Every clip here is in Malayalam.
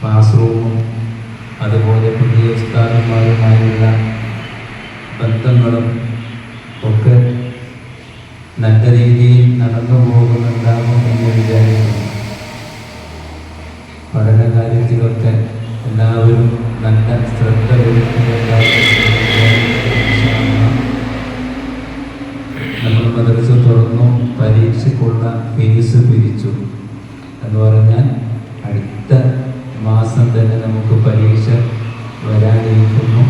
ക്ലാസ് റൂമും അതുപോലെ പുതിയ ഉസ്താദന്മാരുമായുള്ള ബന്ധങ്ങളും ഒക്കെ നല്ല രീതിയിൽ നടന്നു പോകുന്നുണ്ടാകും എന്ന് വിചാരിക്കുന്നു. പഠന കാര്യത്തിലൊക്കെ എല്ലാവരും നല്ല ശ്രദ്ധ നമ്മൾ മദ്രസ തുറന്നു പരീക്ഷയ്ക്കുള്ള ഫീസ് പിരിച്ചു എന്ന് പറഞ്ഞാൽ അടുത്ത മാസം തന്നെ നമുക്ക് പരീക്ഷ വരാനിരിക്കുന്നു.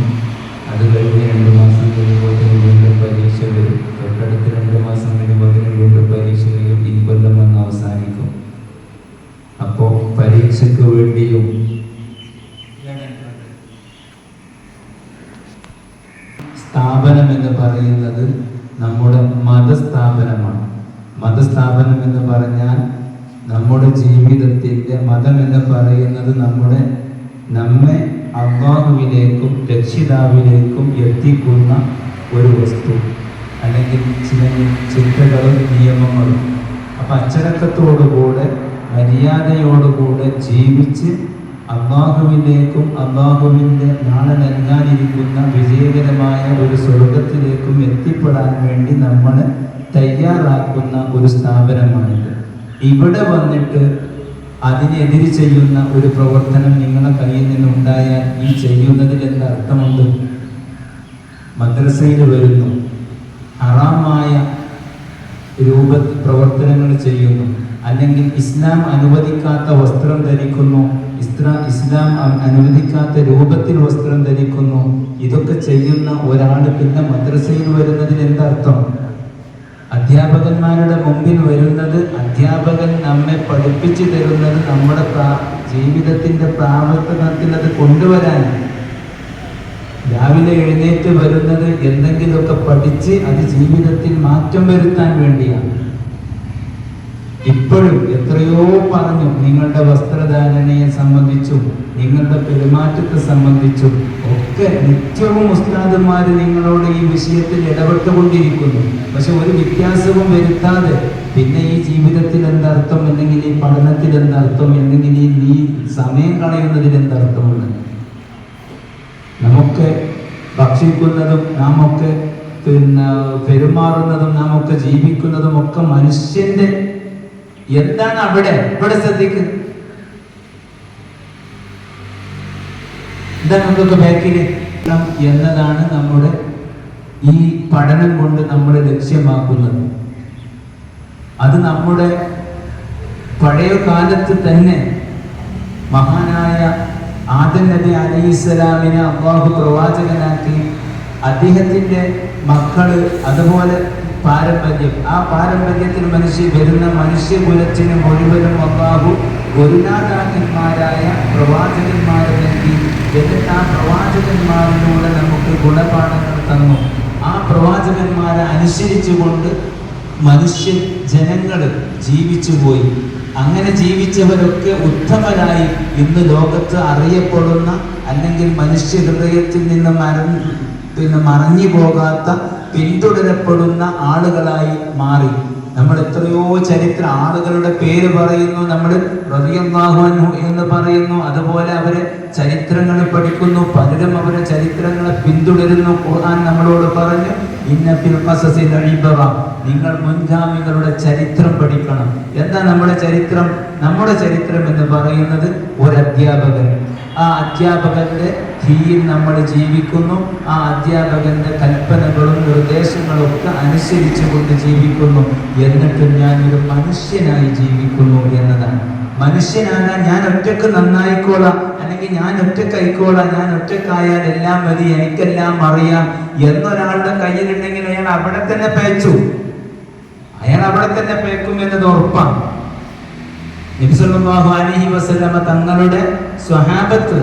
അത് കഴിഞ്ഞ് രണ്ട് മാസം കഴിയുമ്പോഴത്തേന് വീണ്ടും പരീക്ഷ വരും. തൊട്ടടുത്ത് രണ്ട് മാസം കഴിയുമ്പോഴത്തേന് വീണ്ടും പരീക്ഷ വരും. ഈ കൊല്ലം വന്ന് അവസാനിക്കും. അപ്പോൾ പരീക്ഷയ്ക്ക് വേണ്ടിയും സ്ഥാപനം എന്ന് പറയുന്നത് നമ്മുടെ മതസ്ഥാപനമാണ്. മതസ്ഥാപനം എന്ന് പറഞ്ഞാൽ നമ്മുടെ ജീവിതത്തിന്റെ മതം എന്ന് പറയുന്നത് നമ്മുടെ നമ്മെ അള്ളാഹുവിലേക്കും രക്ഷിതാവിലേക്കും എത്തിക്കുന്ന ഒരു വസ്തു. അല്ലെങ്കിൽ ചില ചിന്തകളും നിയമങ്ങളും. അപ്പം അച്ചടക്കത്തോടുകൂടെ മര്യാദയോടുകൂടെ ജീവിച്ച് അള്ളാഹുവിലേക്കും അള്ളാഹുവിന്റെ നാളെ നൽകാനിരിക്കുന്ന വിജയകരമായ ഒരു സ്വർഗത്തിലേക്കും എത്തിപ്പെടാൻ വേണ്ടി നമ്മൾ തയ്യാറാക്കുന്ന ഒരു സ്ഥാപനമാണിത്. ഇവിടെ വന്നിട്ട് അതിനെതിരെ ചെയ്യുന്ന ഒരു പ്രവർത്തനം നിങ്ങളുടെ കയ്യിൽ നിന്നുണ്ടായാൽ ഈ ചെയ്യുന്നതിൽ എന്താ അർത്ഥമുണ്ട്? മദ്രസയിൽ വരുന്നു. ഹറാമായ രൂപ പ്രവർത്തനങ്ങൾ ചെയ്യുന്നു. അല്ലെങ്കിൽ ഇസ്ലാം അനുവദിക്കാത്ത വസ്ത്രം ധരിക്കുന്നു. ഇസ്ലാം ഇസ്ലാം അനുവദിക്കാത്ത രൂപത്തിൽ വസ്ത്രം ധരിക്കുന്നു. ഇതൊക്കെ ചെയ്യുന്ന ഒരാൾ പിന്നെ മദ്രസയിൽ വരുന്നതിൽ എന്തർത്ഥം അധ്യാപകന്മാരുടെ മുമ്പിൽ വരുന്നത് അധ്യാപകൻ നമ്മെ പഠിപ്പിച്ചു തരുന്നത് നമ്മുടെ ജീവിതത്തിന്റെ പ്രാവർത്തനത്തിൽ അത് കൊണ്ടുവരാൻ രാവിലെ എഴുന്നേറ്റ് വരുന്നത് എന്തെങ്കിലുമൊക്കെ പഠിച്ച് അത് ജീവിതത്തിൽ മാറ്റം വരുത്താൻ വേണ്ടിയാണ്. ഇപ്പോഴും എത്രയോ പറഞ്ഞു നിങ്ങളുടെ വസ്ത്രധാരണയെ സംബന്ധിച്ചും നിങ്ങളുടെ പെരുമാറ്റത്തെ സംബന്ധിച്ചും ഒക്കെ നിത്യവും ഉസ്താദന്മാര് നിങ്ങളോട് ഈ വിഷയത്തിൽ ഇടപെട്ടുകൊണ്ടിരിക്കുന്നു. പക്ഷെ ഒരു വ്യത്യാസവും വരുത്താതെ പിന്നെ ഈ ജീവിതത്തിൽ എന്തർത്ഥം അല്ലെങ്കിൽ ഈ പഠനത്തിൽ എന്തർത്ഥം അല്ലെങ്കിൽ ഈ നീ സമയം കളയുന്നതിൽ എന്തർത്ഥമുണ്ട്? നമുക്ക് ഭക്ഷിക്കുന്നതും നാം ഒക്കെ പിന്നെ പെരുമാറുന്നതും നാം ഒക്കെ ജീവിക്കുന്നതും ഒക്കെ മനുഷ്യന്റെ എന്താണ് അവിടെ? ഇവിടെ ശ്രദ്ധിക്കുക എന്താ നമുക്കൊക്കെ ബാക്കിൽ എന്നതാണ് നമ്മുടെ ഈ പഠനം കൊണ്ട് നമ്മൾ ലക്ഷ്യമാക്കുന്നത്. അത് നമ്മുടെ പഴയ കാലത്ത് തന്നെ മഹാനായ ആദം നബി അലൈഹിസ്സലാമിനെ അള്ളാഹു പ്രവാചകനാക്കി അദ്ദേഹത്തിന്റെ മക്കൾ അതുപോലെ പാരമ്പര്യം. ആ പാരമ്പര്യത്തിൽ മനുഷ്യ വരുന്ന മനുഷ്യകുലത്തിന് മുഴുവനും അള്ളാഹു ഗുരുനാഥാക്കന്മാരായ പ്രവാചകന്മാരെ നൽകി എന്നിട്ട് ആ പ്രവാചകന്മാരിലൂടെ നമുക്ക് ഗുണപാഠങ്ങൾ തന്നു. ആ പ്രവാചകന്മാരെ അനുസരിച്ചുകൊണ്ട് മനുഷ്യ ജനങ്ങൾ ജീവിച്ചുപോയി അങ്ങനെ ജീവിച്ചവരൊക്കെ ഉത്തമരായി. ഇന്ന് ലോകത്ത് അറിയപ്പെടുന്ന അല്ലെങ്കിൽ മനുഷ്യ ഹൃദയത്തിൽ നിന്ന് മര പിന്നെ മറഞ്ഞു പോകാത്ത പിന്തുടരപ്പെടുന്ന ആളുകളായി മാറി. നമ്മൾ എത്രയോ ചരിത്ര ആളുകളുടെ പേര് പറയുന്നു. നമ്മൾ റളിയല്ലാഹു എന്ന് പറയുന്നു. അതുപോലെ അവരെ ചരിത്രങ്ങൾ പഠിക്കുന്നു. പലരും അവരെ ചരിത്രങ്ങളെ പിന്തുടരുന്നു. ഖുർആൻ നമ്മളോട് പറഞ്ഞു ഇന്ന ഫിൽ ഖസസിൽ ഇബ്റ നിങ്ങൾ മുൻഗാമികളുടെ ചരിത്രം പഠിക്കണം. എന്താ നമ്മുടെ ചരിത്രം? നമ്മുടെ ചരിത്രം എന്ന് പറയുന്നത് ഒരു അധ്യാപകൻ. ആ അധ്യാപകന്റെ കീഴിൽ നമ്മൾ ജീവിക്കുന്നു. ആ അധ്യാപകന്റെ കൽപ്പനകളും നിർദ്ദേശങ്ങളും ഒക്കെ അനുസരിച്ചുകൊണ്ട് ജീവിക്കുന്നു. എന്നിട്ടും ഞാൻ ഒരു മനുഷ്യനായി ജീവിക്കുന്നു എന്നതാണ്. മനുഷ്യനാകാൻ ഞാൻ ഒറ്റയ്ക്ക് നന്നായിക്കോളാം അല്ലെങ്കിൽ ഞാൻ ഒറ്റക്കൈക്കോളാം ഞാൻ ഒറ്റക്കായാൽ എല്ലാം മതി എനിക്കെല്ലാം അറിയാം എന്നൊരാളുടെ കയ്യിലുണ്ടെങ്കിൽ അയാൾ അവിടെ തന്നെ പേച്ചു. അയാൾ അവിടെ തന്നെ പേക്കും എന്നത് ഉറപ്പാണ്. നബി സല്ലല്ലാഹു അലൈഹി തങ്ങളുടെ സ്വഹാബത്ത്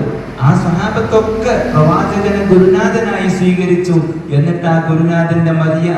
ആ സ്വഹാബത്തൊക്കെ പ്രവാചകനെ ഗുരുനാഥനായി സ്വീകരിച്ചു. എന്നിട്ട് ആ ഗുരുനാഥന്റെ മതിയ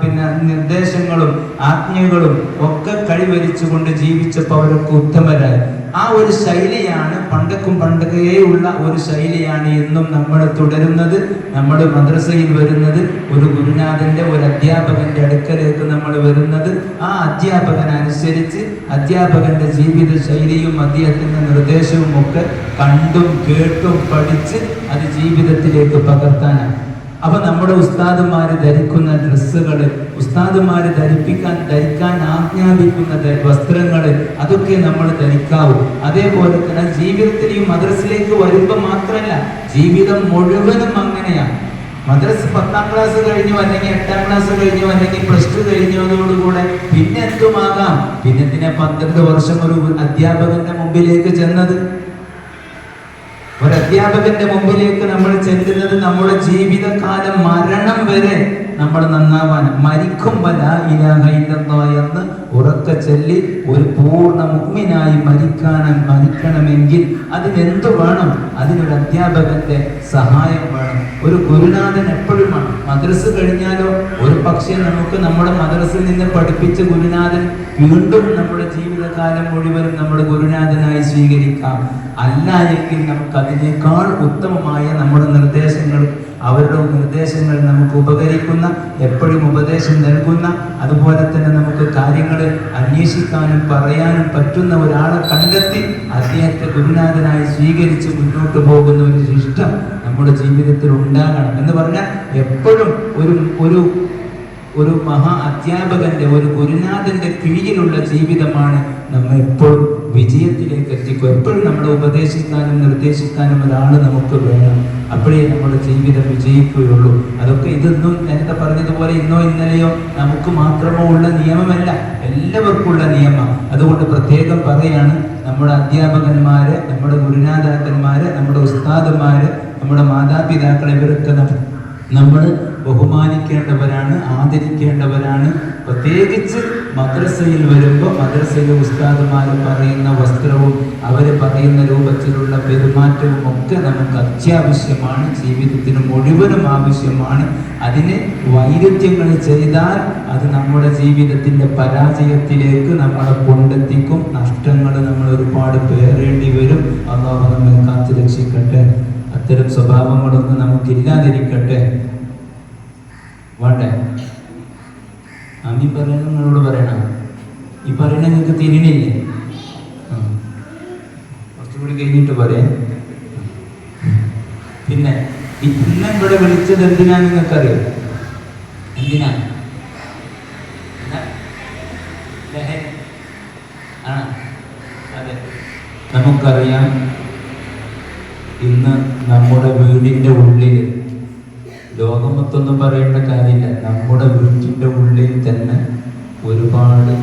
പിന്നെ നിർദ്ദേശങ്ങളും ആജ്ഞകളും ഒക്കെ കഴിവരിച്ചുകൊണ്ട് ജീവിച്ചപ്പോൾ അവരൊക്കെ ഉത്തമരായി. ആ ഒരു ശൈലിയാണ് പണ്ടക്കും പണ്ടകേയുള്ള ഒരു ശൈലിയാണ് എന്നും നമ്മൾ തുടരുന്നത്. നമ്മൾ മദ്രസയിൽ വരുന്നത് ഒരു ഗുരുനാഥന്റെ ഒരു അധ്യാപകന്റെ അടുക്കലേക്ക് നമ്മൾ വരുന്നത്. ആ അധ്യാപകൻ അനുസരിച്ച് അധ്യാപകന്റെ ജീവിത ശൈലിയും അദ്ദേഹത്തിന്റെ നിർദ്ദേശവും ഒക്കെ കണ്ടും കേട്ടും പഠിച്ച് അത് ജീവിതത്തിലേക്ക് പകർത്താനാണ്. അപ്പൊ നമ്മുടെ ഉസ്താദുമാര് ധരിക്കുന്ന ഡ്രസ്സുകൾ ഉസ്താദുമാര് ധരിപ്പിക്കാൻ ധരിക്കാൻ ആജ്ഞാപിക്കുന്ന വസ്ത്രങ്ങൾ അതൊക്കെ നമ്മൾ ധരിക്കാവൂ. അതേപോലെ തന്നെ ജീവിതത്തിൽ ഈ മദ്രസിലേക്ക് വരുമ്പോൾ മാത്രമല്ല ജീവിതം മുഴുവനും അങ്ങനെയാണ് മദ്രസ് പത്താം ക്ലാസ് കഴിഞ്ഞു അല്ലെങ്കിൽ എട്ടാം ക്ലാസ് കഴിഞ്ഞു അല്ലെങ്കിൽ പ്ലസ് ടു കഴിഞ്ഞതോടുകൂടെ പിന്നെ എന്തുമാകാം? പിന്നെ പിന്നെ പന്ത്രണ്ട് വർഷം ഒരു അധ്യാപകന്റെ മുമ്പിലേക്ക് ചെന്നത്? ഒരു അധ്യാപകന്റെ മുമ്പിലേക്ക് നമ്മൾ ചെല്ലുന്നത് നമ്മുടെ ജീവിതകാലം മരണം വരെ നമ്മൾ നന്നാവാൻ മരിക്കും ഇല്ലല്ലാഹ് എന്ന് ഉറക്ക ചൊല്ലി ഒരു പൂർണ മുഗ്മിനായി മരിക്കാനും മരിക്കണമെങ്കിൽ അതിനെന്തു വേണം? അതിനൊരു അധ്യാപകന്റെ സഹായം വേണം. ഒരു ഗുരുനാഥൻ എപ്പോഴും മദ്രസ് കഴിഞ്ഞാലോ ഒരു പക്ഷേ നമുക്ക് നമ്മുടെ മദ്രസിൽ നിന്ന് പഠിപ്പിച്ച ഗുരുനാഥൻ വീണ്ടും നമ്മുടെ ജീവിതകാലം മുഴുവൻ നമ്മുടെ ഗുരുനാഥനായി സ്വീകരിക്കാം. അല്ല എങ്കിൽ നമുക്ക് അതിനേക്കാൾ ഉത്തമമായ നമ്മുടെ നിർദ്ദേശങ്ങൾ അവരുടെ നിർദ്ദേശങ്ങൾ നമുക്ക് ഉപകരിക്കുന്ന എപ്പോഴും ഉപദേശം നൽകുന്ന അതുപോലെ തന്നെ നമുക്ക് കാര്യങ്ങൾ അന്വേഷിക്കാനും പറയാനും പറ്റുന്ന ഒരാളെ കണ്ടെത്തി അദ്ദേഹത്തെ ഗുരുനാഥനായി സ്വീകരിച്ച് മുന്നോട്ട് പോകുന്ന ഒരു ഇഷ്ടം നമ്മുടെ ജീവിതത്തിൽ ഉണ്ടാകണം എന്ന് പറഞ്ഞാൽ എപ്പോഴും ഒരു ഒരു ഒരു മഹാ അധ്യാപകന്റെ ഒരു ഗുരുനാഥന്റെ കീഴിലുള്ള ജീവിതമാണ് നമ്മൾ എപ്പോഴും വിജയത്തിലേക്ക് എത്തിക്കും എപ്പോഴും നമ്മളെ ഉപദേശിക്കാനും നിർദ്ദേശിക്കാനും ഒരാൾ നമുക്ക് വേണം. അപ്പോഴേ നമ്മുടെ ജീവിതം വിജയിക്കുകയുള്ളൂ. അതൊക്കെ ഇതൊന്നും നേരത്തെ പറഞ്ഞതുപോലെ ഇന്നോ ഇന്നലെയോ നമുക്ക് മാത്രമോ ഉള്ള നിയമമല്ല. എല്ലാവർക്കും ഉള്ള നിയമം. അതുകൊണ്ട് പ്രത്യേകം പറയാണ് നമ്മുടെ അധ്യാപകന്മാര് നമ്മുടെ ഗുരുനാഥാക്കന്മാര് നമ്മുടെ ഉസ്താദന്മാര് നമ്മുടെ മാതാപിതാക്കളെ ഇവരൊക്കെ നമ്മൾ ബഹുമാനിക്കേണ്ടവരാണ് ആദരിക്കേണ്ടവരാണ്. പ്രത്യേകിച്ച് മദ്രസയിൽ വരുമ്പോൾ മദ്രസയിലെ ഉസ്താദുമാർ പറയുന്ന വസ്ത്രവും അവർ പറയുന്ന രൂപത്തിലുള്ള പെരുമാറ്റവും ഒക്കെ നമുക്ക് അത്യാവശ്യമാണ്. ജീവിതത്തിന് മുഴുവനും ആവശ്യമാണ്. അതിന് വൈരുദ്ധ്യങ്ങൾ ചെയ്താൽ അത് നമ്മുടെ ജീവിതത്തിന്റെ പരാജയത്തിലേക്ക് നമ്മളെ കൊണ്ടെത്തിക്കും. നഷ്ടങ്ങൾ നമ്മൾ ഒരുപാട് പേറേണ്ടി വരും. അള്ളാഹു നമ്മെ കാത്തു രക്ഷിക്കട്ടെ. അത്തരം സ്വഭാവങ്ങളൊന്നും നമുക്കില്ലാതിരിക്കട്ടെ. വേണ്ടേ? അമ്മി പറയുന്നത് നിങ്ങളോട് പറയണം. ഈ പറയണ നിങ്ങൾക്ക് തിരിണില്ലേ ആ. കുറച്ചുകൂടി കഴിഞ്ഞിട്ട് പറയാം. പിന്നെ ഇന്ന് ഇവിടെ വിളിച്ചത് എന്തിനാ നിങ്ങൾക്കറിയാം? എന്തിനാ? അതെ. നമുക്കറിയാം ഇന്ന് നമ്മുടെ വീടിന്റെ ഉള്ളിൽ ലോകം മൊത്തൊന്നും പറയേണ്ട കാര്യമില്ല. നമ്മുടെ വീട്ടിന്റെ ഉള്ളിൽ തന്നെ ഒരുപാട്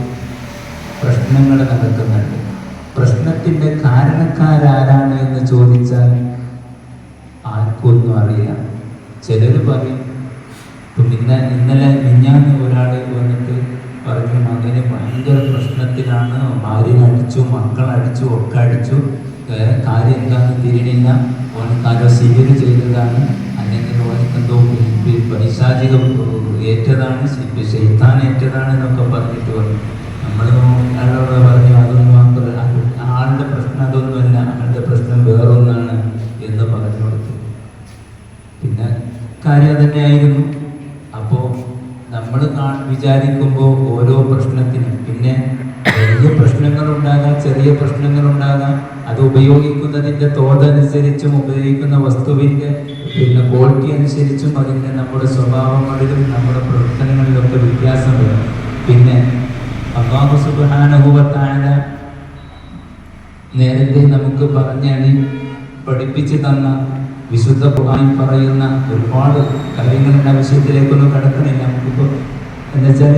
പ്രശ്നങ്ങൾ നടക്കുന്നുണ്ട് പ്രശ്നത്തിന്റെ കാരണക്കാരാരാണ് എന്ന് ചോദിച്ചാൽ ആർക്കൊന്നും അറിയാം. ചിലർ പറയും ഇപ്പം ഇന്ന ഇന്നലെ മിഞ്ഞാന്ന് ഒരാൾ വന്നിട്ട് പറഞ്ഞു മകന് ഭയങ്കര പ്രശ്നത്തിലാണ്. ഭാര്യനടിച്ചു മക്കളടിച്ചു ഒക്കെ അടിച്ചു. കാര്യം എന്താണെന്ന് തിരിയില്ല ഓനക്കാരോ സിവിൽ ചെയ്തതാണ്. ഓനക്ക് എന്തോ പൈശാചികം ഏറ്റതാണ് ശൈത്താൻ ഏറ്റതാണ് എന്നൊക്കെ പറഞ്ഞിട്ട് പറഞ്ഞു. നമ്മൾ അയാളോട് പറഞ്ഞു അതൊന്നും ആളുടെ പ്രശ്നം അതൊന്നുമല്ല ആളുടെ പ്രശ്നം വേറൊന്നാണ് എന്ന് പറഞ്ഞു കൊടുത്തു. പിന്നെ കാര്യം തന്നെയായിരുന്നു അപ്പോൾ നമ്മൾ വിചാരിക്കുമ്പോൾ ഓരോ പ്രശ്നത്തിനും പിന്നെ വലിയ പ്രശ്നങ്ങൾ ഉണ്ടാകാം ചെറിയ പ്രശ്നങ്ങൾ ഉണ്ടാകാം അത് ഉപയോഗിക്കുന്നതിന്റെ തോതനുസരിച്ചും ഉപയോഗിക്കുന്ന വസ്തുവിന്റെ പിന്നെ ക്വാളിറ്റി അനുസരിച്ചും അതിന്റെ നമ്മുടെ സ്വഭാവങ്ങളിലും നമ്മുടെ പ്രവർത്തനങ്ങളിലൊക്കെ വ്യത്യാസം വരും പിന്നെ അള്ളാഹു സുബാനുഭവത്തായ നേരത്തെ നമുക്ക് പറഞ്ഞാൽ പഠിപ്പിച്ചു തന്ന വിശുദ്ധ ഖുർആൻ പറയുന്ന ഒരുപാട് കാര്യങ്ങളുടെ ആവശ്യത്തിലേക്കൊന്നും കടക്കുന്നില്ല. നമുക്കിപ്പോൾ എന്നുവെച്ചാൽ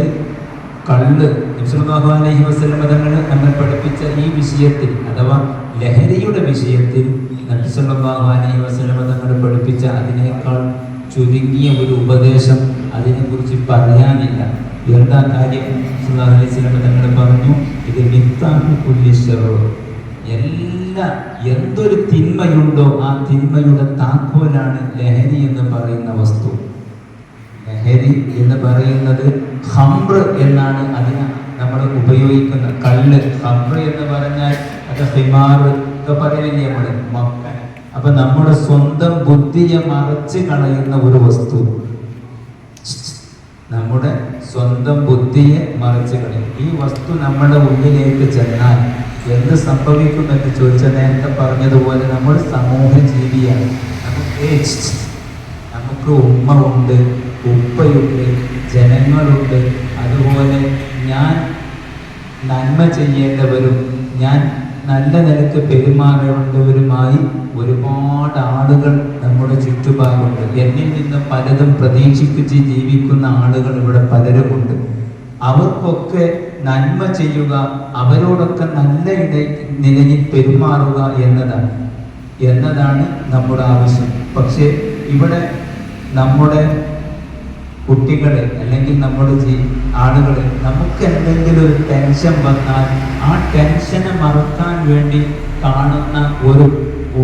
കണ്ട് നബ്സല്ലാഹു അലൈഹി വസല്ലം തങ്ങൾ നമ്മൾ പഠിപ്പിച്ച ഈ വിഷയത്തിൽ അഥവാ ലഹരിയുടെ വിഷയത്തിൽ നബ്സല്ലാഹു അലൈഹി വസല്ലം തങ്ങൾ പഠിപ്പിച്ച അതിനേക്കാൾ ചുരുങ്ങിയ ഒരു ഉപദേശം അതിനെക്കുറിച്ച് പറയാനില്ല. എന്താ കാര്യം? സല്ലല്ലാഹു അലൈഹി വസല്ലം തങ്ങൾ പറഞ്ഞു ഇത് മിത്താഹു കുല്ലി എല്ലാ എന്തൊരു തിന്മയുണ്ടോ ആ തിന്മയുടെ താക്കോലാണ് ലഹരി എന്ന് പറയുന്ന വസ്തു. ലഹരി എന്ന് പറയുന്നത് ഹംബ്ര എന്നാണ് അതിനെ നമ്മൾ ഉപയോഗിക്കുന്ന കല്ല്. ഹംബ്ര എന്ന് പറഞ്ഞാൽ അത് ഹിമാർ നമ്മൾ മക്ക. അപ്പൊ നമ്മുടെ സ്വന്തം ബുദ്ധിയെ മറച്ച് കളയുന്ന ഒരു വസ്തു. നമ്മുടെ സ്വന്തം ബുദ്ധിയെ മറച്ച് കളയും. ഈ വസ്തു നമ്മുടെ ഉള്ളിലേക്ക് ചെന്നാൽ എന്ത് സംഭവിക്കുമെന്ന് ചോദിച്ച നേരത്തെ പറഞ്ഞതുപോലെ നമ്മൾ സമൂഹ ജീവിയാണ്. നമുക്ക് നമുക്ക് ഉമ്മ ഉണ്ട് ഉപ്പയുണ്ട് ജനങ്ങളുണ്ട്. അതുപോലെ ഞാൻ നന്മ ചെയ്യേണ്ടവരും ഞാൻ നല്ല നിലയ്ക്ക് പെരുമാറേണ്ടവരുമായി ഒരുപാട് ആളുകൾ നമ്മുടെ ചുറ്റുപാടുണ്ട്. എന്നിൽ നിന്ന് പലതും പ്രതീക്ഷിച്ച് ജീവിക്കുന്ന ആളുകൾ ഇവിടെ പലരുമുണ്ട്. അവർക്കൊക്കെ നന്മ ചെയ്യുക അവരോടൊക്കെ നല്ല ഇട നിലയിൽ പെരുമാറുക എന്നതാണ് എന്നതാണ് നമ്മുടെ ആവശ്യം. പക്ഷേ ഇവിടെ നമ്മുടെ കുട്ടികളെ അല്ലെങ്കിൽ നമ്മുടെ ആളുകളെ നമുക്ക് എന്തെങ്കിലും ഒരു ടെൻഷൻ വന്നാൽ ആ ടെൻഷനെ മറക്കാൻ വേണ്ടി കാണുന്ന ഒരു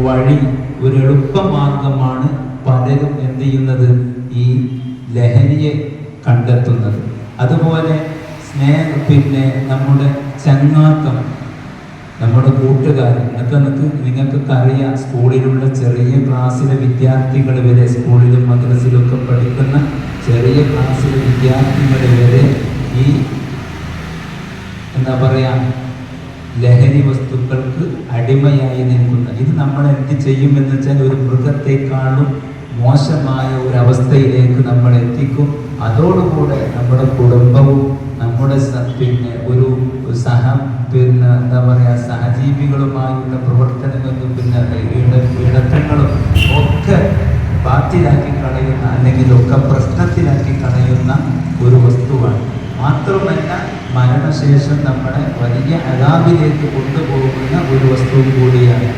വഴി ഒരു എളുപ്പമാർഗമാണ് പലരും എന്ത് ചെയ്യുന്നത്? ഈ ലഹരിയെ കണ്ടെത്തുന്നത്. അതുപോലെ സ്നേഹ പിന്നെ നമ്മുടെ ചങ്ങാത്തം നമ്മുടെ കൂട്ടുകാർ. എന്നൊക്കെ നിങ്ങൾക്ക് നിങ്ങൾക്കൊക്കെ അറിയാം സ്കൂളിലുള്ള ചെറിയ ക്ലാസ്സിലെ വിദ്യാർത്ഥികൾ വരെ സ്കൂളിലും മദ്രസിലും ഒക്കെ പഠിക്കുന്ന ചെറിയ ക്ലാസ്സിലെ വിദ്യാർത്ഥികൾ വരെ ഈ എന്താ പറയാ ലഹരി വസ്തുക്കൾക്ക് അടിമയായി നിൽക്കുന്ന. ഇത് നമ്മൾ എന്ത് ചെയ്യുമെന്ന് വെച്ചാൽ ഒരു മൃഗത്തെക്കാളും മോശമായ ഒരു അവസ്ഥയിലേക്ക് നമ്മൾ എത്തിക്കും. അതോടുകൂടെ നമ്മുടെ കുടുംബവും നമ്മുടെ പിന്നെ ഒരു സഹ പിന്നെ എന്താ പറയുക സഹജീവികളുമായുള്ള പ്രവർത്തനങ്ങളും പിന്നെ ഇട- ഇടത്തങ്ങളും ബാത്തിലാക്കി കളയുന്ന അല്ലെങ്കിൽ ഒക്കെ പ്രശ്നത്തിലാക്കി കളയുന്ന ഒരു വസ്തുവാണ്. മാത്രമല്ല മരണശേഷം നമ്മളെ വലിയ അലാബിലേക്ക് കൊണ്ടുപോകുന്ന ഒരു വസ്തു കൂടിയാണ്.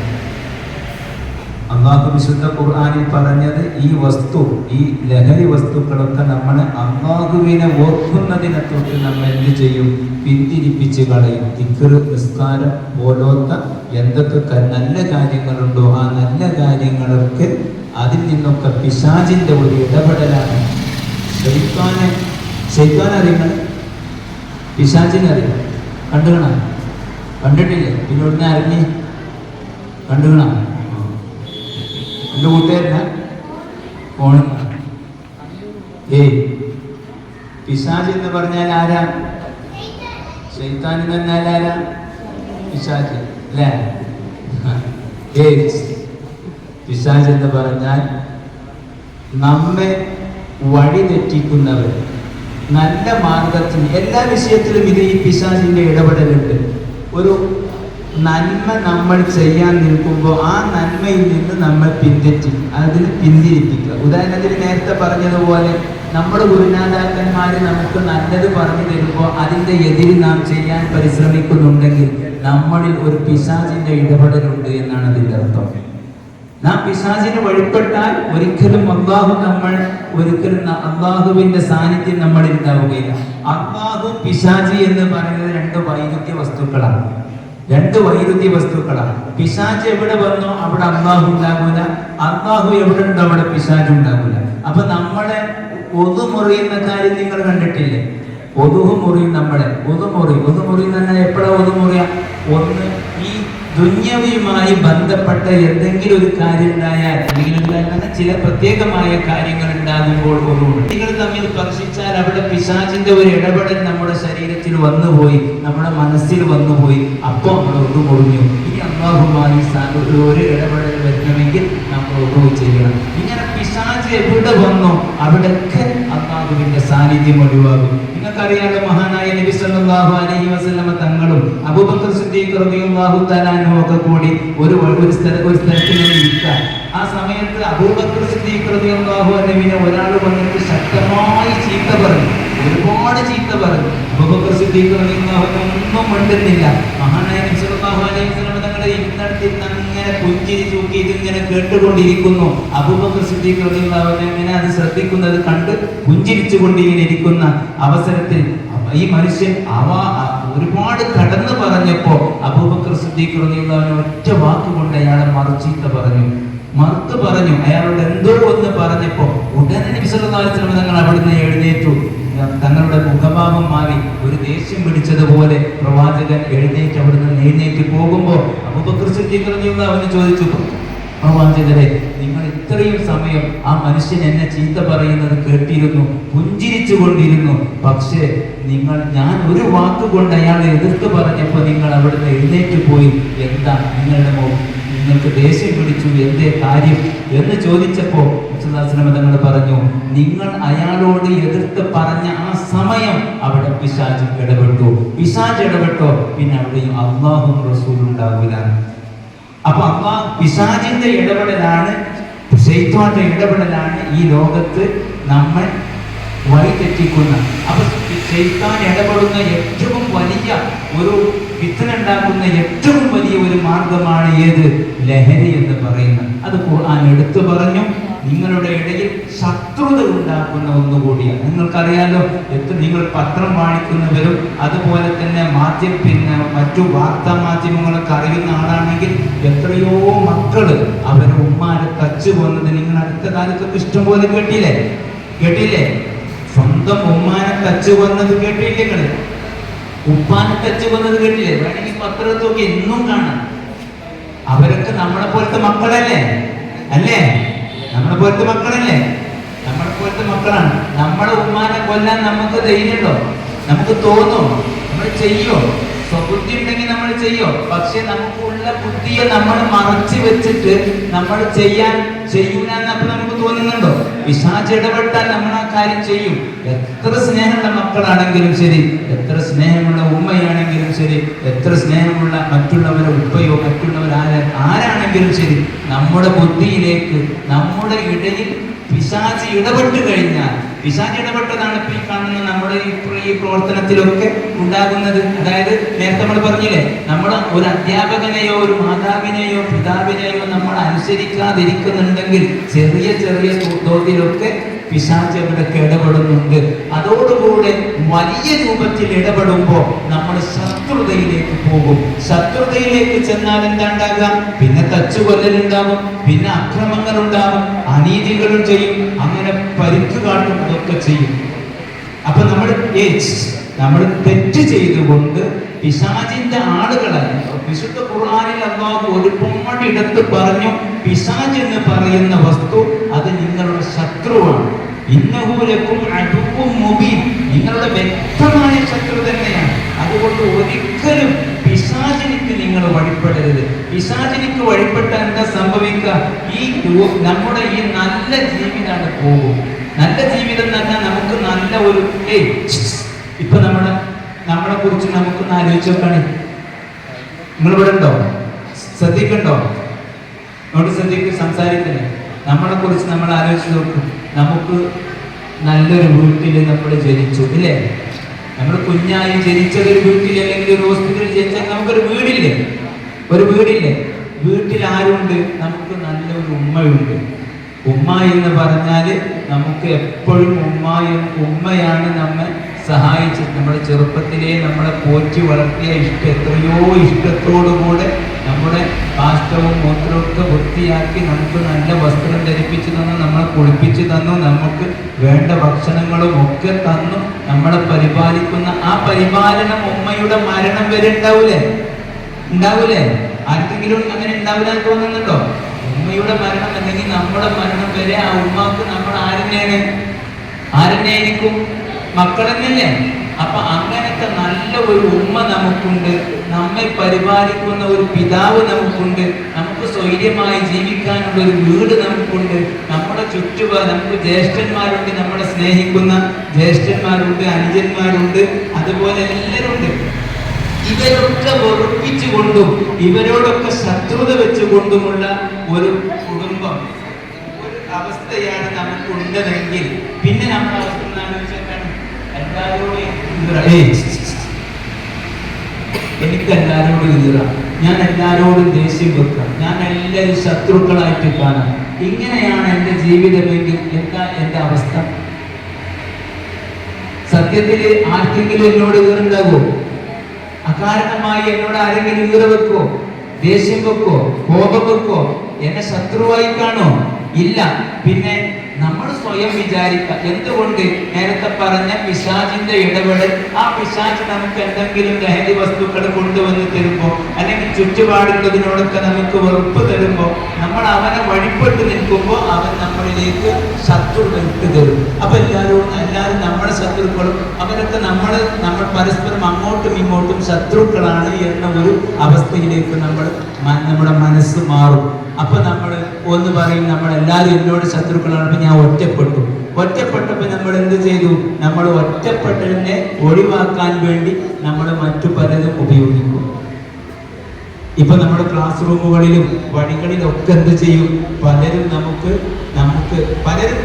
അള്ളാഹു വിശുദ്ധ ഖുർആാനിൽ പറഞ്ഞത് ഈ വസ്തു ഈ ലഹരി വസ്തുക്കളൊക്കെ നമ്മൾ അള്ളാഹുവിനെ ഓർക്കുന്നതിനെ തൊട്ട് നമ്മൾ എന്ത് ചെയ്യും? പിന്തിരിപ്പിച്ച് കളയും. ദിക്റ് നിസ്കാരം പോലോത്ത എന്തൊക്കെ നല്ല കാര്യങ്ങളുണ്ടോ? ആ നല്ല കാര്യങ്ങളൊക്കെ അതിൽ നിന്നൊക്കെ പിശാചിന്റെ ഒരു ഇടപെടലാണ്. ശൈത്താനെ ശരിക്കാനറിയണം. പിശാചിനെ അറിയണം കണ്ടുകണ? കണ്ടിട്ടില്ലേ? പിന്നെ ഉടനെ അറിഞ്ഞി കണ്ടുകണ? എന്റെ കൂട്ടുകാരന ഫോണിൽ ഏ പിശാജ് എന്ന് പറഞ്ഞാൽ ആരാ? ശൈത്താൻ എന്ന് പറഞ്ഞാൽ ആരാ? പിശാജ് അല്ലേ? ഏയ് പിശാജ് എന്ന് പറഞ്ഞാൽ നമ്മെ വഴി തെറ്റിക്കുന്നവർ. നല്ല മാർഗത്തിന് എല്ലാ വിഷയത്തിലും ഇത് ഈ പിശാചിന്റെ ഇടപെടലുണ്ട്. ഒരു നന്മ നമ്മൾ ചെയ്യാൻ നിൽക്കുമ്പോൾ ആ നന്മയിൽ നിന്ന് നമ്മൾ പിന്തെറ്റി അതിൽ പിന്തിരിപ്പിക്കുക. ഉദാഹരണത്തിന് നേരത്തെ പറഞ്ഞതുപോലെ നമ്മുടെ ഗുരുനാഥാക്കന്മാർ നമുക്ക് നല്ലത് പറഞ്ഞു തരുമ്പോൾ അതിന്റെ എതിര് നാം ചെയ്യാൻ പരിശ്രമിക്കുന്നുണ്ടെങ്കിൽ നമ്മളിൽ ഒരു പിശാചിന്റെ ഇടപെടലുണ്ട് എന്നാണ് അതിന്റെ അർത്ഥം. നാം പിശാചിന് വഴിപ്പെട്ടാൽ ഒരിക്കലും അള്ളാഹു നമ്മൾ ഒരിക്കലും അള്ളാഹുവിന്റെ സാന്നിധ്യം നമ്മളിൽ ഉണ്ടാവുകയില്ല. അള്ളാഹു പിശാചി എന്ന് പറയുന്നത് രണ്ട് വൈരുദ്ധ്യ വസ്തുക്കളാണ്. രണ്ട് വൈരുദ്ധ്യ വസ്തുക്കളാണ്. പിശാജ് എവിടെ വന്നോ അവിടെ അള്ളാഹു ഉണ്ടാകൂല. അള്ളാഹു എവിടെ ഉണ്ടോ അവിടെ പിശാജ് ഉണ്ടാകൂല. അപ്പൊ നമ്മളെ ഒതു മുറിയുന്ന കാര്യം നിങ്ങൾ കണ്ടിട്ടില്ലേ? ഒതുഹു മുറിയും നമ്മളെ. ഒതുമുറി. ഒതുമുറി തന്നെ എപ്പോഴാ ഒതുമുറിയ ഒന്ന് ഈ ദുന്യവിയുമായി ബന്ധപ്പെട്ട എന്തെങ്കിലും ഒരു കാര്യം ഉണ്ടായാൽ അല്ലെങ്കിൽ ചില പ്രത്യേകമായ കാര്യങ്ങൾ ഉണ്ടാകുമ്പോൾ നിങ്ങൾ തമ്മിൽ സ്പർശിച്ചാൽ അവിടെ പിശാചിന്റെ ഒരു ഇടപെടൽ നമ്മുടെ ശരീരത്തിൽ വന്നുപോയി നമ്മുടെ മനസ്സിൽ വന്നുപോയി. അപ്പോൾ നമ്മൾ ഒന്നു മുറിഞ്ഞു ഈ അള്ളാഹുമായി ഒരു ഇടപെടൽ വരണമെങ്കിൽ നമ്മൾ ഒന്നു ചെയ്യണം. ഇങ്ങനെ പിശാച് എവിടെ വന്നോ അവിടെയൊക്കെ അള്ളാഹുവിന്റെ സാന്നിധ്യം ഒഴിവാകും. നിങ്ങൾക്കറിയാലോ മഹാനായ നബി സല്ലല്ലാഹു അലൈഹി വസല്ലമ തങ്ങളും അബൂബക്കർ സിദ്ദീഖ് റളിയല്ലാഹു തആല ഒക്കെ കൂടി ഒരു ഒരു സ്ഥല ഒരു സ്ഥലത്ത് ഇങ്ങനെ ആ സമയത്ത് അബൂബക്കർ സിദ്ദീഖ് റളിയല്ലാഹു അൻഹുവിനെ ഒരാൾ വന്നിട്ട് ശക്തമായി ചീത്ത പറഞ്ഞു. ഒരുപാട് ചീത്ത പറഞ്ഞു. അബൂബക്കർ സിദ്ദീഖ് റളിയല്ലാഹു ഒന്നും മിണ്ടുന്നില്ല. മഹാനായ നബി സല്ലല്ലാഹു അലൈഹി വസല്ലമ തങ്ങളുടെ ഇരുന്നിടത്ത് ഇരുന്ന് അങ്ങനെ പുഞ്ചിരി തൂക്കി ഇങ്ങനെ കേട്ടുകൊണ്ടിരിക്കുന്നു. അബൂബക്കർ സിദ്ദീഖ് ഇങ്ങനെ അത് ശ്രദ്ധിക്കുന്നത് കണ്ട് പുഞ്ചിരിച്ചു കൊണ്ടിങ്ങനെ ഇരിക്കുന്ന അവസരത്തിൽ ഈ മനുഷ്യൻ അവ ഒരുപാട് കടന്നു പറഞ്ഞപ്പോ അബൂബക്കർ സിദ്ദീഖ് റളിയല്ലാഹു ഒറ്റ വാക്കുകൊണ്ട് അയാളെ മറിച്ചീത്ത പറഞ്ഞു. മറുത്ത് പറഞ്ഞു അയാളോട് എന്തോ ഒന്ന് പറഞ്ഞപ്പോ ഉടനെ നബി സല്ലല്ലാഹു അലൈഹി വസല്ലം തങ്ങൾ അവിടുന്ന് എഴുന്നേറ്റു. തങ്ങളുടെ മുഖഭാവം മാറി ഒരു ദേഷ്യം പിടിച്ചതുപോലെ പ്രവാചകൻ എഴുന്നേറ്റ് അവിടുന്ന് എഴുന്നേറ്റ് പോകുമ്പോൾ റളിയല്ലാഹു അവന് ചോദിച്ചു പ്രവാചകരെ നിങ്ങൾ ഇത്രയും സമയം ആ മനുഷ്യൻ എന്നെ ചീത്ത പറയുന്നത് കേട്ടിരുന്നു പുഞ്ചിരിച്ചു കൊണ്ടിരുന്നു പക്ഷേ നിങ്ങൾ ഞാൻ ഒരു വാക്കുകൊണ്ട് അയാളെ എതിർത്ത് പറഞ്ഞപ്പോൾ നിങ്ങൾ അവിടുന്ന് എഴുന്നേറ്റ് പോയി. എന്താ നിങ്ങളുടെ നിങ്ങൾക്ക് ദേഷ്യം പിടിച്ചു എന്തേ കാര്യം എന്ന് ചോദിച്ചപ്പോൾ പറഞ്ഞു നിങ്ങൾ അയാളോട് എതിർത്ത് പറഞ്ഞ ആ സമയം അവിടെ പിശാജ് ഇടപെട്ടു. പിശാജ് ഇടപെട്ടോ പിന്നെ അവിടെയും അള്ളാഹും റസൂലും ഉണ്ടാവില്ല അപ്പൊ അള്ളാഹ് പിശാജിന്റെ ഇടപെടലാണ് ശൈത്വാന്റെ ഇടപെടലാണ് ഈ ലോകത്ത് നമ്മൾ വഴി തെറ്റിക്കുന്ന. അപ്പൊ ശൈത്താൻ ഇടപെടുന്ന ഏറ്റവും വലിയ ഒരു വിത്തനുണ്ടാക്കുന്ന ഏറ്റവും വലിയ ഒരു മാർഗമാണ് ഏത്? ലഹരി എന്ന് പറയുന്നത്. അത് ഖുർആൻ എടുത്തു പറഞ്ഞു. നിങ്ങളുടെ ഇടയിൽ ശത്രുത ഉണ്ടാക്കുന്ന ഒന്നുകൂടിയാണ് നിങ്ങൾക്കറിയാലോ എത്ര നിങ്ങൾ പത്രം വായിക്കുന്നവരും അതുപോലെ തന്നെ മാധ്യമ പിന്നെ മറ്റു വാർത്താ മാധ്യമങ്ങളൊക്കെ അറിയുന്ന ആളാണെങ്കിൽ എത്രയോ മക്കൾ അവരുടെ ഉമ്മാരെ തച്ചു പോകുന്നത് നിങ്ങൾ അടുത്ത കാലത്തൊക്കെ ഇഷ്ടംപോലെ കേട്ടില്ലേ? കേട്ടില്ലേ? സ്വന്തം ഉമ്മാനെ തച്ചു വന്നത് കേട്ടില്ലേ നിങ്ങൾ? ഉപ്പാനെ തച്ചു വന്നത് കേട്ടില്ലേ? വേണമെങ്കിൽ പത്രത്തൊക്കെ എന്നും കാണാം. അവരൊക്കെ നമ്മളെ പോലത്തെ മക്കളല്ലേ? അല്ലേ? നമ്മളെ പോലത്തെ മക്കളല്ലേ? നമ്മളെ പോലത്തെ മക്കളാണ്. നമ്മളെ ഉമ്മാനെ കൊല്ലാൻ നമുക്ക് ധൈര്യമുണ്ടോ? നമുക്ക് തോന്നോ? നമ്മൾ ചെയ്യോ സ്വബുദ്ധി ഉണ്ടെങ്കിൽ നമ്മൾ ചെയ്യോ പക്ഷെ നമുക്കുള്ള ബുദ്ധിയെ നമ്മൾ മറച്ചു വെച്ചിട്ട് നമ്മൾ ചെയ്യാൻ ചെയ്യൂലെന്ന് അപ്പൊ നമുക്ക് തോന്നുന്നുണ്ടോ? പിശാച് ഇടപെട്ടാൽ നമ്മൾ ആ കാര്യം ചെയ്യും. എത്ര സ്നേഹമുള്ള മക്കളാണെങ്കിലും ശരി എത്ര സ്നേഹമുള്ള ഉമ്മയാണെങ്കിലും ശരി എത്ര സ്നേഹമുള്ള മറ്റുള്ളവരെ ഉപ്പയോ മറ്റുള്ളവർ ആരാണെങ്കിലും ശരി നമ്മുടെ ബുദ്ധിയിലേക്ക് നമ്മുടെ ഇടയിൽ പിശാച് ഇടപെട്ട് കഴിഞ്ഞാൽ പിശാച് ഇടപെട്ടതാണ് ഇപ്പൊ ഈ കാണുന്ന നമ്മുടെ ഈ പ്രവർത്തനത്തിലൊക്കെ ഉണ്ടാകുന്നത്. അതായത് നേരത്തെ നമ്മൾ പറഞ്ഞില്ലേ നമ്മൾ ഒരു അധ്യാപകനെയോ ഒരു മാതാവിനെയോ പിതാവിനെയോ നമ്മൾ അനുസരിക്കാതിരിക്കുന്നുണ്ടെങ്കിൽ ചെറിയ ചെറിയ തോതിലൊക്കെ പിശാച്ച് അവിടെ ഇടപെടുന്നുണ്ട്. അതോടുകൂടെ വലിയ രൂപത്തിൽ ഇടപെടുമ്പോൾ നമ്മൾ ശത്രുതയിലേക്ക് പോകും. ശത്രുതയിലേക്ക് ചെന്നാൽ എന്താ പിന്നെ തച്ചുകൊല്ലലുണ്ടാകും പിന്നെ അക്രമങ്ങൾ ഉണ്ടാകും അനീതികളും ചെയ്യും അങ്ങനെ പരിക്ക് കാട്ടും ചെയ്യും. അപ്പൊ നമ്മൾ നമ്മൾ തെറ്റ് ചെയ്തുകൊണ്ട് പിശാചിന്റെ ആളുകളായി. വിശുദ്ധ ഖുർആനിൽ അള്ളാഹു ഒരുപാട് ഇടത്ത് പറഞ്ഞു പിശാജ് എന്ന് പറയുന്ന വസ്തു അത് നിങ്ങളുടെ ശത്രുവാണ്. ഇന്നഹൂലക്കും അടുവും മുബീൻ. നിങ്ങളുടെ വ്യക്തമായ ശത്രു തന്നെയാണ്. അതുകൊണ്ട് ഒരിക്കലും പിശാചിനിക്ക് നിങ്ങൾ വഴിപ്പെടരുത്. പിശാചിനിക്ക് വഴിപ്പെട്ട എന്താ സംഭവിക്കുക? ഈ നമ്മുടെ ഈ നല്ല ജീവിതമാണ് പോകും. നല്ല ജീവിതം തന്നെ നമുക്ക് നല്ല ഒരു ഇപ്പൊ നമ്മുടെ നമ്മളെ കുറിച്ച് നമുക്കൊന്ന് ആലോചിച്ച് നോക്കാണ്. നിങ്ങൾ ഇവിടെ ഉണ്ടോ? ശ്രദ്ധിക്കണ്ടോ? നോട്ട് ശ്രദ്ധിക്കും സംസാരിക്കുന്നത് നമ്മളെ കുറിച്ച് നമ്മൾ ആലോചിച്ച് നോക്കും. നമുക്ക് നല്ലൊരു വീട്ടിൽ നമ്മൾ ജനിച്ചു ഇല്ലേ? നമ്മൾ കുഞ്ഞായി ജനിച്ചത് ഒരു വീട്ടിൽ അല്ലെങ്കിൽ ഒരു ഹോസ്പിറ്റലിൽ ജനിച്ചാൽ നമുക്കൊരു വീടില്ലേ? ഒരു വീടില്ലേ? വീട്ടിൽ ആരുണ്ട്? നമുക്ക് നല്ലൊരു ഉമ്മയുണ്ട്. ഉമ്മ എന്ന് പറഞ്ഞാൽ നമുക്ക് എപ്പോഴും ഉമ്മ ഉമ്മയാണ് നമ്മെ സഹായിച്ചത് നമ്മുടെ ചെറുപ്പത്തിലെ നമ്മളെ പോറ്റി വളർത്തിയ ഇഷ്ടം എത്രയോ ഇഷ്ടത്തോടുകൂടെ നമ്മുടെ കാഷ്ടവും മൂത്രവും ഒക്കെ വൃത്തിയാക്കി നമുക്ക് നല്ല വസ്ത്രം ധരിപ്പിച്ചു തന്നു നമ്മളെ കുളിപ്പിച്ചു തന്നു നമുക്ക് വേണ്ട ഭക്ഷണങ്ങളും ഒക്കെ തന്നു നമ്മളെ പരിപാലിക്കുന്ന ആ പരിപാലനം ഉമ്മയുടെ മരണം വരെ ഉണ്ടാവൂലേ? ഉണ്ടാവൂലേ? ആർക്കെങ്കിലും അങ്ങനെ ഉണ്ടാവില്ല തോന്നുന്നുണ്ടോ? ഉമ്മയുടെ മരണം അല്ലെങ്കിൽ നമ്മുടെ മരണം വരെ ആ ഉമ്മക്ക് നമ്മൾ ആരെന്നെയാണ്? ആരെന്നെയായിരിക്കും? മക്കൾ തന്നെയല്ലേ അപ്പൊ അങ്ങനത്തെ നല്ല ഒരു ഉമ്മ നമുക്കുണ്ട്. നമ്മെ പരിപാലിക്കുന്ന ഒരു പിതാവ് നമുക്കുണ്ട്. നമുക്ക് സ്വൈര്യമായി ജീവിക്കാനുള്ള ഒരു വീട് നമുക്കുണ്ട്. നമ്മുടെ ചുറ്റുപാട് നമുക്ക് ജ്യേഷ്ഠന്മാരുണ്ട് നമ്മളെ സ്നേഹിക്കുന്ന ജ്യേഷ്ഠന്മാരുണ്ട് അനുജന്മാരുണ്ട് അതുപോലെ എല്ലാവരും ഉണ്ട് ഇവരൊക്കെ വെറുപ്പിച്ചുകൊണ്ടും ഇവരോടൊക്കെ ശത്രുത വെച്ചുകൊണ്ടുമുള്ള ഒരു കുടുംബം ഒരു അവസ്ഥയാണ് നമുക്ക് ഉണ്ടതെങ്കിൽ പിന്നെ നമ്മൾ അവസ്ഥ എന്താണെന്ന് വെച്ചാൽ എനിക്ക് എല്ലാരോടും എതിര ഞാൻ എല്ലാരോടും ദേഷ്യം വെക്കാം. ഞാൻ എല്ലാവരും ശത്രുക്കളായിട്ട് കാണാം. ഇങ്ങനെയാണ് എന്റെ ജീവിതമെങ്കിൽ എന്താ എന്റെ അവസ്ഥ? സത്യത്തിൽ ആർക്കെങ്കിലും എന്നോട് ഈറുണ്ടാകുമോ അകാരണമായി എന്നോട് ആരെങ്കിലും ഈറ വെക്കോ? ദേഷ്യം വെക്കോ? കോപം വെക്കോ? എന്നെ ശത്രുവായി കാണോ? ഇല്ല. പിന്നെ നമ്മൾ സ്വയം വിചാരിക്കുക എന്തുകൊണ്ട്? നേരത്തെ പറഞ്ഞ പിശാചിന്റെ ഇടപെടൽ. ആ പിശാച്ച് നമുക്ക് എന്തെങ്കിലും ലഹരി വസ്തുക്കൾ കൊണ്ടുവന്ന് തരുമ്പോൾ അല്ലെങ്കിൽ ചുറ്റുപാടുള്ളതിനോടൊക്കെ നമുക്ക് വെറുപ്പ് തരുമ്പോൾ നമ്മൾ അവനെ വഴിപ്പെട്ട് നിൽക്കുമ്പോൾ അവൻ നമ്മളിലേക്ക് ശത്രു ഇട്ട് തരും. അപ്പൊ എല്ലാവരും എല്ലാവരും നമ്മുടെ ശത്രുക്കളും അവരൊക്കെ നമ്മൾ നമ്മൾ പരസ്പരം അങ്ങോട്ടും ഇങ്ങോട്ടും ശത്രുക്കളാണ് എന്ന ഒരു അവസ്ഥയിലേക്ക് നമ്മൾ നമ്മുടെ മനസ്സ് മാറും. അപ്പൊ നമ്മൾ ഒന്ന് പറയും നമ്മൾ എല്ലാവരും എന്നോട് ശത്രുക്കളാണ് ഞാൻ ഒറ്റപ്പെട്ടു. ഒറ്റപ്പെട്ടപ്പോൾ നമ്മൾ എന്ത് ചെയ്തു? നമ്മൾ ഒറ്റപ്പെട്ടതിനെ ഒഴിവാക്കാൻ വേണ്ടി നമ്മൾ മറ്റു പലതും ഉപയോഗിക്കും. ഇപ്പൊ നമ്മുടെ ക്ലാസ് റൂമുകളിലും വഴികളിലും ഒക്കെ എന്ത് ചെയ്യും? പലരും നമുക്ക് നമുക്ക് പലരും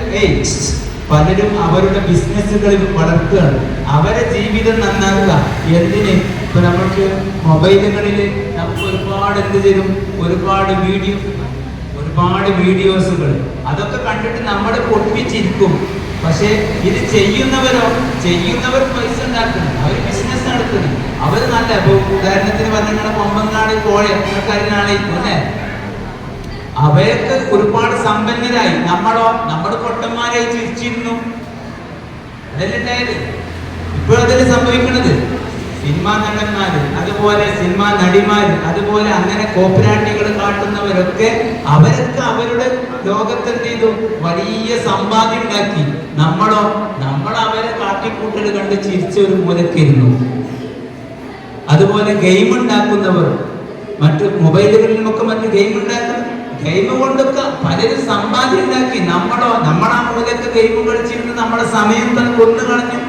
പലരും അവരുടെ ബിസിനസ്സുകളിൽ വളർത്തുകയാണ്. അവരെ ജീവിതം നന്നാക്കുക. എന്തിന്? ഇപ്പൊ നമുക്ക് മൊബൈലുകളിൽ നമുക്ക് ഒരുപാട് എന്ത് തരും ഒരുപാട് വീഡിയോ ഒരുപാട് വീഡിയോസുകൾ. അതൊക്കെ കണ്ടിട്ട് നമ്മൾ പൊട്ടിച്ചിരിക്കും. പക്ഷേ ഇത് ചെയ്യുന്നവരോ? ചെയ്യുന്നവർ പൈസ ഉണ്ടാക്കുന്നു അവർ ബിസിനസ് നടത്തുന്നു അവർ നല്ല ഇപ്പൊ ഉദാഹരണത്തിന് പറഞ്ഞാൽ കൊമ്പങ്ങാട് കോഴ കരിനാളി അല്ലേ? അവർക്ക് ഒരുപാട് സമ്പന്നരായി. നമ്മളോ? നമ്മുടെ ചിരിച്ചിരുന്നു അതല്ലേ ഉണ്ടായത് സംഭവിക്കുന്നത് സിനിമാ നടന്മാര് അതുപോലെ സിനിമാ നടിമാര് അതുപോലെ അങ്ങനെ കോപ്പരാട്ടികൾ കാട്ടുന്നവരൊക്കെ അവരൊക്കെ അവരുടെ ലോകത്ത് എന്ത് ചെയ്തു? വലിയ സമ്പാദ്യം ഉണ്ടാക്കി. നമ്മളോ നമ്മൾ അവരെ കാട്ടിക്കൂട്ടൽ കണ്ട് ചിരിച്ച ഒരു മൂലക്കിരുന്നു. അതുപോലെ ഗെയിം ഉണ്ടാക്കുന്നവർ മറ്റു മൊബൈലുകളിലുമൊക്കെ മറ്റു ഗെയിം ഉണ്ടാക്കുന്നു ഗെയിം കൊണ്ടൊക്കെ പലരും സമ്പാദ്യം ഉണ്ടാക്കി നമ്മളോ നമ്മളാ മുകളിലൊക്കെ ഗെയിം കളിച്ചിരുന്ന് നമ്മുടെ സമയം തന്നെ കൊന്നു കളഞ്ഞു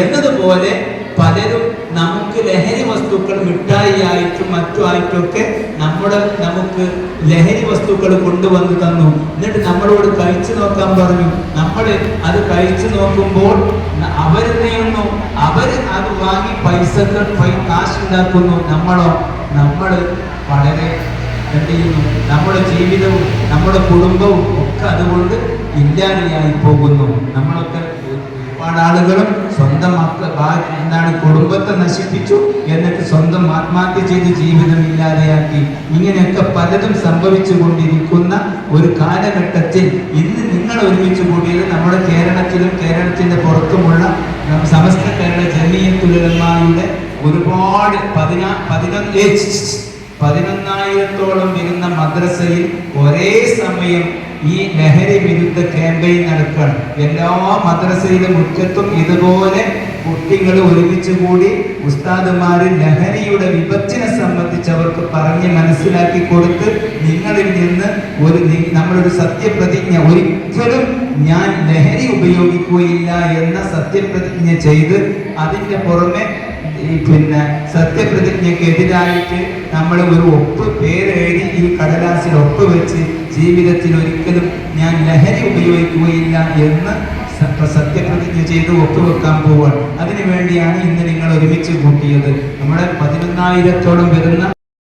എന്നതുപോലെ പലരും നമുക്ക് ലഹരി വസ്തുക്കൾ മിഠായി ആയിട്ടും മറ്റുമായിട്ടൊക്കെ നമ്മുടെ നമുക്ക് ലഹരി വസ്തുക്കൾ കൊണ്ടുവന്ന് തന്നു. എന്നിട്ട് നമ്മളോട് കഴിച്ചു നോക്കാൻ പറഞ്ഞു. നമ്മൾ അത് കഴിച്ചു നോക്കുമ്പോൾ അവരെന്ത് ചെയ്യുന്നു? അവർ അത് വാങ്ങി പൈസകൾ കാശ് കാശുണ്ടാക്കുന്നു നമ്മളോ നമ്മൾ വളരെ എന്ത് ചെയ്യുന്നു നമ്മുടെ ജീവിതവും നമ്മുടെ കുടുംബവും ഒക്കെ അതുകൊണ്ട് ഇല്ലാതെയായി പോകുന്നു. നമ്മളൊക്കെ ഒരുപാട് ആളുകളും സ്വന്തം എന്താണ് കുടുംബത്തെ നശിപ്പിച്ചു എന്നിട്ട് സ്വന്തം ആത്മഹത്യ ചെയ്ത് ജീവിതം ഇല്ലാതെയാക്കി. ഇങ്ങനെയൊക്കെ പലതും സംഭവിച്ചു കൊണ്ടിരിക്കുന്ന ഒരു കാലഘട്ടത്തിൽ ഇന്ന് നിങ്ങൾ ഒരുമിച്ച് കൂടിയത് നമ്മുടെ കേരളത്തിലും കേരളത്തിന്റെ പുറത്തുമുള്ള സമസ്ത കേരള ജമീയത്തുലമായുടെ ഒരുപാട് പതിനാ പതിനൊന്ന് പതിനൊന്നായിരത്തോളം വരുന്ന മദ്രസയിൽ ഒരേ സമയം ഈ ലഹരി വിരുദ്ധ ക്യാമ്പയിൻ നടക്കുകയാണ്. എല്ലാ മദ്രസയിലെ മുറ്റത്തും ഇതുപോലെ കുട്ടികൾ ഒരുമിച്ച് കൂടി ഉസ്താദുമാര് ലഹരിയുടെ വിഭജനെ സംബന്ധിച്ച് അവർക്ക് പറഞ്ഞ് മനസ്സിലാക്കി കൊടുത്ത് നിങ്ങളിൽ നിന്ന് ഒരു നമ്മളൊരു സത്യപ്രതിജ്ഞ ഒരിക്കലും ഞാൻ ലഹരി ഉപയോഗിക്കുകയില്ല എന്ന സത്യപ്രതിജ്ഞ ചെയ്ത് അതിന്റെ പുറമെ പിന്നെ സത്യപ്രതിജ്ഞക്കെതിരായിട്ട് നമ്മൾ ഒരു ഒപ്പ് പേരെഴുതി ഈ കടലാസിൽ ഒപ്പ് വെച്ച് ജീവിതത്തിൽ ഒരിക്കലും ഞാൻ ലഹരി ഉപയോഗിക്കുകയില്ല എന്ന് സത്യപ്രതിജ്ഞ ചെയ്ത് ഒപ്പുവെക്കാൻ പോവാണ് അതിനു വേണ്ടിയാണ് ഇന്ന് നിങ്ങൾ ഒരുമിച്ച് കൂട്ടിയത്. നമ്മുടെ പതിനൊന്നായിരത്തോളം വരുന്ന